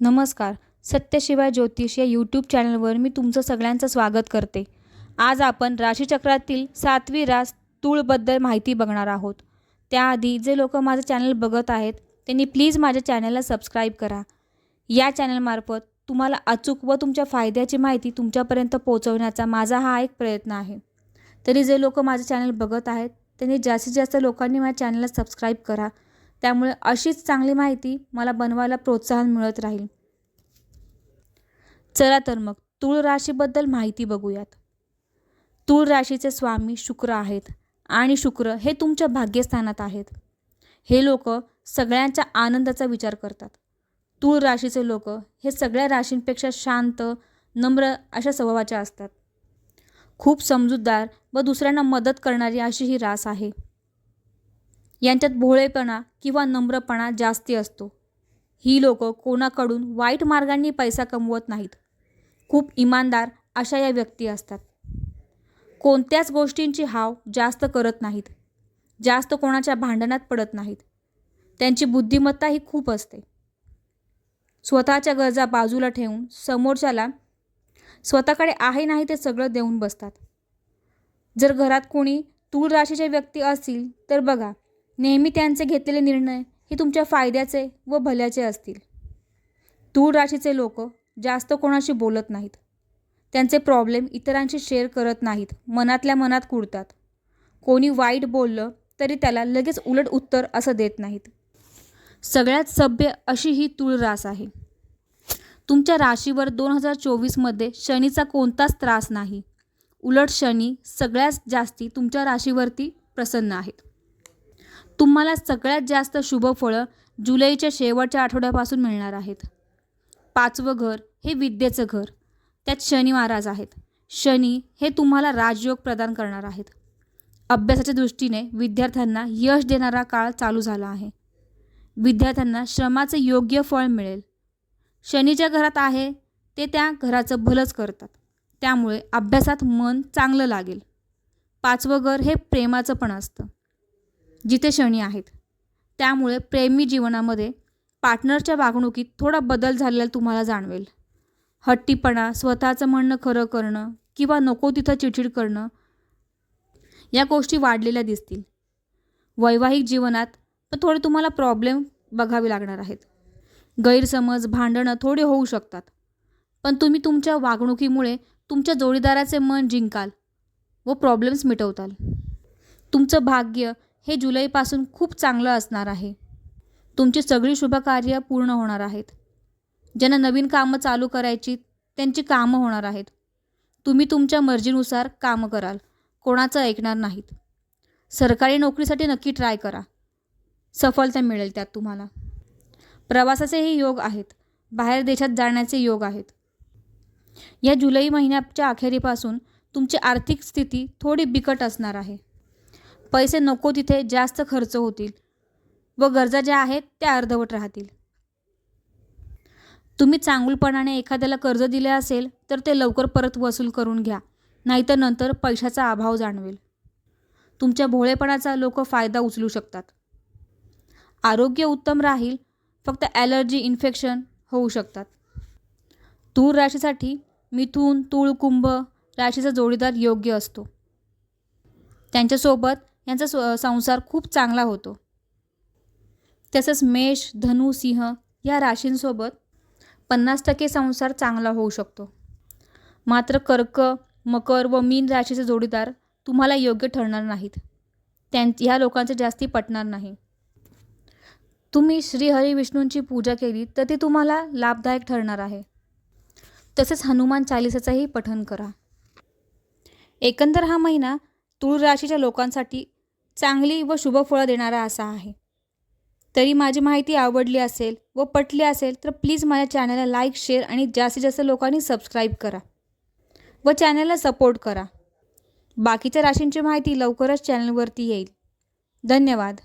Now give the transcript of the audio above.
नमस्कार सत्यशिवाय ज्योतिष या यूट्यूब चॅनलवर मी तुमचं सगळ्यांचं स्वागत करते. आज आपण राशीचक्रातील सातवी रास तूळबद्दल माहिती बघणार आहोत. त्याआधी जे लोक माझं चॅनल बघत आहेत त्यांनी प्लीज माझ्या चॅनलला सबस्क्राईब करा. या चॅनलमार्फत तुम्हाला अचूक व तुमच्या फायद्याची माहिती तुमच्यापर्यंत पोहोचवण्याचा माझा हा एक प्रयत्न आहे. तरी जे लोक माझं चॅनल बघत आहेत त्यांनी जास्तीत जास्त लोकांनी माझ्या चॅनलला सबस्क्राईब करा. त्यामुळे अशीच चांगली माहिती मला बनवायला प्रोत्साहन मिळत राहील. चला तर मग तूळ राशीबद्दल माहिती बघूयात. तूळ राशीचे स्वामी शुक्र आहेत आणि शुक्र हे तुमच्या भाग्यस्थानात आहेत. हे लोक सगळ्यांच्या आनंदाचा विचार करतात. तूळ राशीचे लोक हे सगळ्या राशींपेक्षा शांत नम्र अशा स्वभावाच्या असतात. खूप समजूतदार व दुसऱ्यांना मदत करणारी अशी ही रास आहे. यांच्यात भोळेपणा किंवा नम्रपणा जास्ती असतो. ही लोक कोणाकडून वाईट मार्गांनी पैसा कमवत नाहीत. खूप इमानदार अशा या व्यक्ती असतात. कोणत्याच गोष्टींची हाव जास्त करत नाहीत. जास्त कोणाच्या भांडणात पडत नाहीत. त्यांची बुद्धिमत्ता ही खूप असते. स्वतःच्या गरजा बाजूला ठेवून समोरच्याला स्वतःकडे आहे नाही ते सगळं देऊन बसतात. जर घरात कोणी तूळ राशीचे व्यक्ती असतील तर बघा नेहमी त्यांचे घेतलेले निर्णय हे तुमच्या फायद्याचे व भल्याचे असतील. तूळ राशीचे लोक जास्त कोणाशी बोलत नाहीत. त्यांचे प्रॉब्लेम इतरांशी शेअर करत नाहीत. मनातल्या मनात कुडतात. कोणी वाईट बोललं तरी त्याला लगेच उलट उत्तर असं देत नाहीत. सगळ्यात सभ्य अशी ही तूळ रास आहे. तुमच्या राशीवर दोन हजार चोवीसमध्ये शनीचा कोणताच त्रास नाही. उलट शनी सगळ्यात जास्ती तुमच्या राशीवरती प्रसन्न आहेत. तुम्हाला सगळ्यात जास्त शुभ फळं जुलैच्या शेवटच्या आठवड्यापासून मिळणार आहेत. पाचवं घर हे विद्येचं घर. त्यात शनी महाराज आहेत. शनी हे तुम्हाला राजयोग प्रदान करणार आहेत. अभ्यासाच्या दृष्टीने विद्यार्थ्यांना यश देणारा काळ चालू झाला आहे. विद्यार्थ्यांना श्रमाचे योग्य फळ मिळेल. शनीच्या घरात आहे ते त्या घराचं भलंच करतात. त्यामुळे अभ्यासात मन चांगलं लागेल. पाचवं घर हे प्रेमाचं पण असतं. जिथे शनी आहेत. त्यामुळे प्रेमी जीवनामध्ये पार्टनरच्या वागणुकीत थोडा बदल झालेला तुम्हाला जाणवेल. हट्टीपणा स्वतःचं म्हणणं खरं करणं किंवा नको तिथं चिडचिड करणं या गोष्टी वाढलेल्या दिसतील. वैवाहिक जीवनात पण थोडे तुम्हाला प्रॉब्लेम बघावे लागणार आहेत. गैरसमज भांडणं थोडे होऊ शकतात. पण तुम्ही तुमच्या वागणुकीमुळे तुमच्या जोडीदाराचे मन जिंकाल व प्रॉब्लेम्स मिटवताल. तुमचं भाग्य हे जुलैपासून खूप चांगलं असणार आहे. तुमची सगळी शुभकार्य पूर्ण होणार आहेत. ज्यांना नवीन कामं चालू करायची त्यांची कामं होणार आहेत. तुम्ही तुमच्या मर्जीनुसार कामं कराल. कोणाचं ऐकणार नाहीत. सरकारी नोकरीसाठी नक्की ट्राय करा. सफलता मिळेल त्यात तुम्हाला. प्रवासाचेही योग आहेत. बाहेर देशात जाण्याचे योग आहेत. या जुलै महिन्याच्या अखेरीपासून तुमची आर्थिक स्थिती थोडी बिकट असणार आहे. पैसे नको तिथे जास्त खर्च होतील. व गरजा ज्या आहेत त्या अर्धवट राहतील. तुम्ही चांगुलपणाने एखाद्याला कर्ज दिले असेल तर ते लवकर परत वसूल करून घ्या. नाहीतर नंतर पैशाचा अभाव जाणवेल. तुमच्या भोळेपणाचा लोक फायदा उचलू शकतात. आरोग्य उत्तम राहील फक्त ॲलर्जी इन्फेक्शन होऊ शकतात. तूर राशीसाठी मिथून तूळ कुंभ राशीचा जोडीदार योग्य असतो. त्यांच्यासोबत यांचा स्व संसार खूप चांगला होतो. तसंच मेष धनु सिंह या राशींसोबत पन्नास टक्के संसार चांगला होऊ शकतो. मात्र कर्क मकर व मीन राशीचे जोडीदार तुम्हाला योग्य ठरणार नाहीत. त्यां ह्या लोकांचे जास्ती पटणार नाही. तुम्ही श्रीहरी विष्णूंची पूजा केली तर ते तुम्हाला लाभदायक ठरणार आहे. तसेच हनुमान चालिसाचंही पठन करा. एकंदर हा महिना तुळ राशीच्या लोकांसाठी चांगली व शुभ फळं देणारा असा आहे. तरी माझी माहिती आवडली असेल व पटली असेल तर प्लीज माझ्या चॅनलला लाईक शेअर आणि जास्तीत जास्त लोकांनी सबस्क्राईब करा व चॅनलला सपोर्ट करा. बाकीच्या राशींची माहिती लवकरच चॅनलवरती येईल. धन्यवाद.